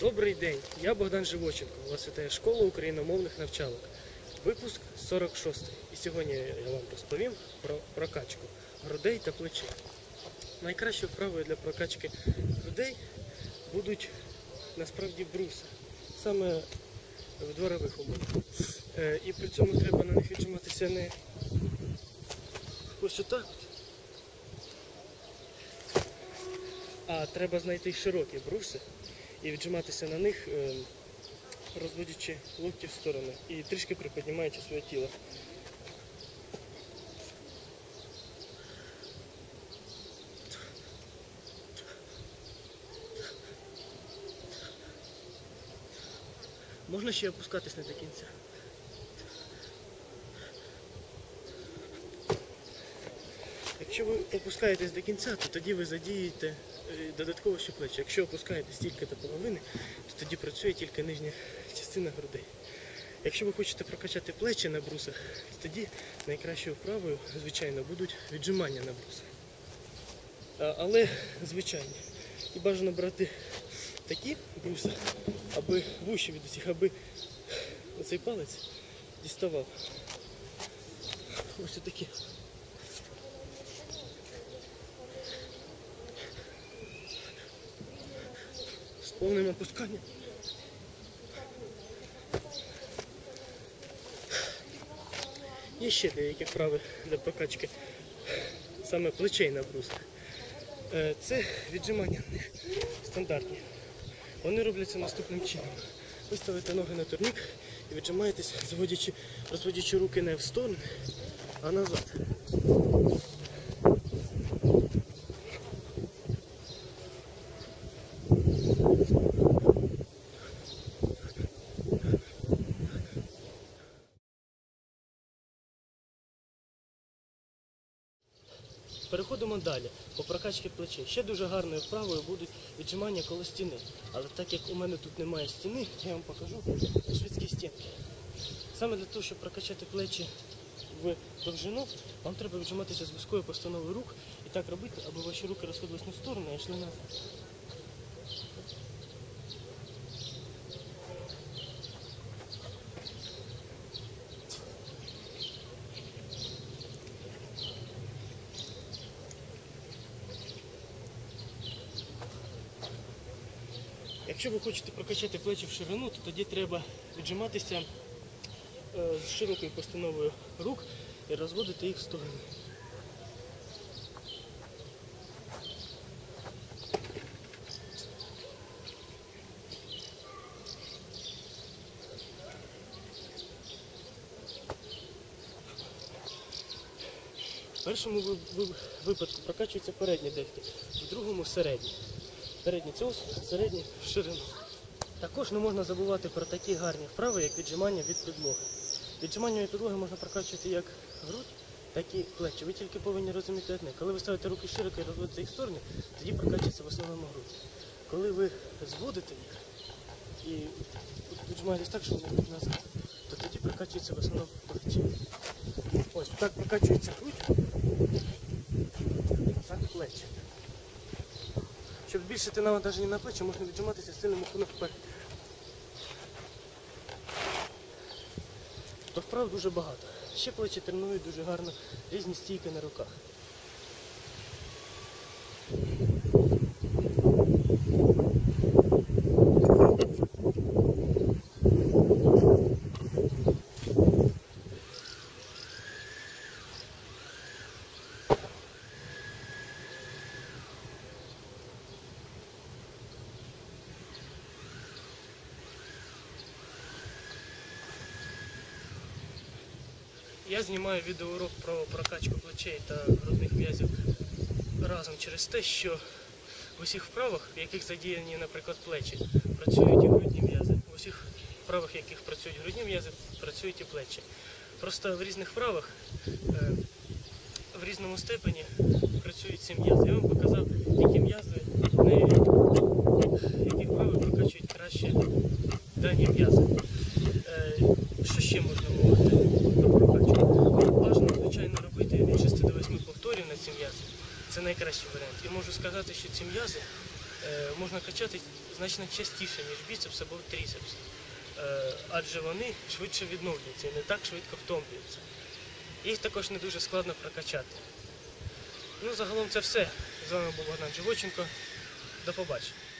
Добрий день, я Богдан Живоченко. Вас вітає школа україномовних навчалок. Випуск 46. І сьогодні я вам розповім про прокачку грудей та плечей. Найкращою вправою для прокачки грудей будуть насправді бруси, саме в дворових умовах. Е, І при цьому треба на них віджиматися не ось отак. А треба знайти широкі бруси і віджиматися на них, е, розводячи локті в сторони і трішки приподнімаючи своє тіло. Можна ще опускатись не до кінця. Якщо ви опускаєтесь до кінця, то тоді ви задієте додатково ще плечі. Якщо опускаєтесь тільки до половини, то тоді працює тільки нижня частина грудей. Якщо ви хочете прокачати плечі на брусах, то тоді найкращою вправою, звичайно, будуть віджимання на брусах. Але звичайні. І бажано брати такі бруси, аби вущі від усіх, аби оцей палець діставав. Ось отакі. Повним опусканням. Є ще деякі вправи для прокачки саме плечей на брусах. Е, Це віджимання них стандартні. Вони робляться наступним чином. Ви ставите ноги на турнік і віджимаєтесь, розводячи руки не в сторони, а назад. Переходимо далі по прокачці плечей. Ще дуже гарною вправою будуть віджимання коло стіни. Але так як у мене тут немає стіни, я вам покажу швидкі стінки. Саме для того, щоб прокачати плечі в довжину, вам треба віджиматися з вузькою постановою рук і так робити, аби ваші руки розходились в сторону, а йшли назад. Якщо ви хочете прокачати плечі в ширину, то тоді треба віджиматися е, з широкою постановою рук і розводити їх в сторони. В першому ви- ви- випадку прокачується передні дельти, в другому середні. Передній це середній в ширину. Також не можна забувати про такі гарні вправи, як віджимання від підлоги. Віджимання від підлоги можна прокачувати як грудь, так і плечі. Ви тільки повинні розуміти одне. Коли ви ставите руки широко і розводите їх в сторони, тоді прокачується в основному грудь. Коли ви зводите їх і віджимаєтесь так, що вони йдуть назад, то тоді прокачується в основному плечі. Ось так прокачується грудь, так плечі. Щоб збільшити навантаження на плечі, можна віджиматися сильним ухилом вперед. То вправ дуже багато. Ще плечі тренують дуже гарно різні стійки на руках. Я знімаю відеоурок про прокачку плечей та грудних м'язів разом через те, що в усіх вправах, в яких задіяні, наприклад, плечі, працюють і грудні м'язи. В усіх вправах, в яких працюють грудні м'язи, працюють і плечі. Просто в різних вправах е, в різному степені працюють ці м'язи. Я вам показав, які м'язи, які вправи прокачують краще дані м'язи. Е, Що ще можна мовити про прокачку? Бажано, звичайно, робити від 6 до 8 повторів на ці м'язи. Це найкращий варіант. І можу сказати, що ці м'язи е, можна качати значно частіше, ніж біцепс або тріцепс. Е, адже вони швидше відновлюються і не так швидко втомлюються. Їх також не дуже складно прокачати. Ну, загалом це все. З вами був Богдан Живоченко. До побачення.